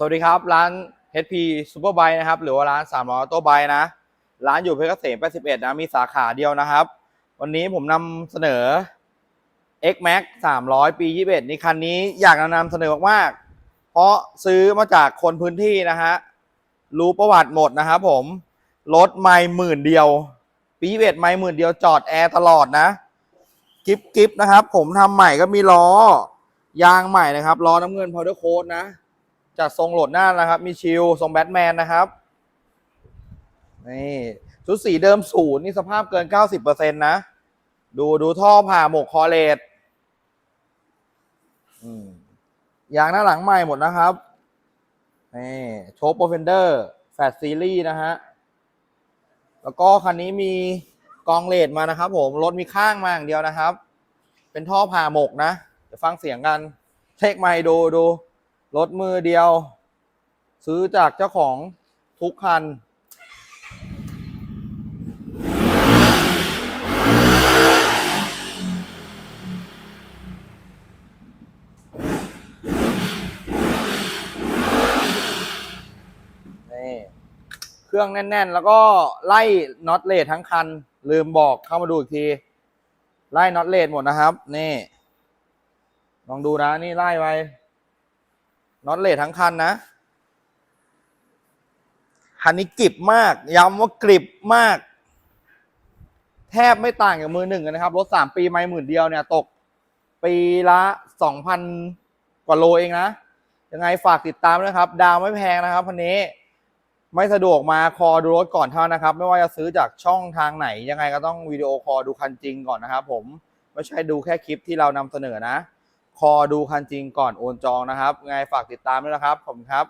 สวัสดีครับ ร้าน HP Super Bike นะครับ หรือว่าร้าน3 0 0ตัวไบนะ ร้านอยู่เพชรเกษม81 นะ มีสาขาเดียวนะครับ วันนี้ผมนำเสนอ X Max 300 ปี 21 นี่คันนี้อยากจะนำเสนอมากๆ เพราะซื้อมาจากคนพื้นที่นะฮะ รู้ประวัติหมดนะครับผม รถไม่หมื่นเดียว ปี 21 ไม่หมื่นเดียวจอดแอร์ตลอดนะกิฟกิฟนะครับ ผมทำใหม่ก็มีล้อ ยางใหม่นะครับ ล้อน้ำเงินพาวเดอร์โค้ดนะ จัดทรงโหลดหน้านะครับ มีชิลทรงแบทแมนนะครับนี่ชุดสีเดิมศูนย์นี่สภาพเกิน 90%นะ ดูดูท่อผ่าหมกคอเลตอืมยางหน้าหลังใหม่หมดนะครับนี่โชคโปรเฟนเดอร์แฟตซีรีส์นะฮะ แล้วก็คันนี้มีกองเลดมานะครับผม รถมีข้างมาอย่างเดียวนะครับ เป็นท่อผ่าหมกนะเดี๋ยวฟังเสียงกันเช็คไมค์ดูดู รถมือเดียว ซื้อจากเจ้าของทุกคัน นี่ เครื่องแน่น ๆ แล้วก็ไล่น็อตเลททั้งคัน ลืมบอกเข้ามาดูอีกที ไล่น็อตเลทหมดนะครับ นี่ ลองดูนะ นี่ไล่ไป น็อตเลททั้งคันนะ คันนี้กริบมาก ย้ำว่ากริบมาก แทบไม่ต่างกับมือหนึ่งเลยนะครับ รถสามปีไม่หมื่นเดียวเนี่ย ตกปีละสองพันกว่าโลเองนะ ยังไงฝากติดตามด้วยครับ ดาวไม่แพงนะครับคันนี้ ไม่สะดวกมาคอดูรถก่อนเท่านะครับ ไม่ว่าจะซื้อจากช่องทางไหน ยังไงก็ต้องวิดีโอคอดูคันจริงก่อนนะครับผม ไม่ใช่ดูแค่คลิปที่เรานำเสนอนะ คอดูคันจริงก่อนโอนจองนะครับไงฝากติดตามด้วยนะครับผมครับ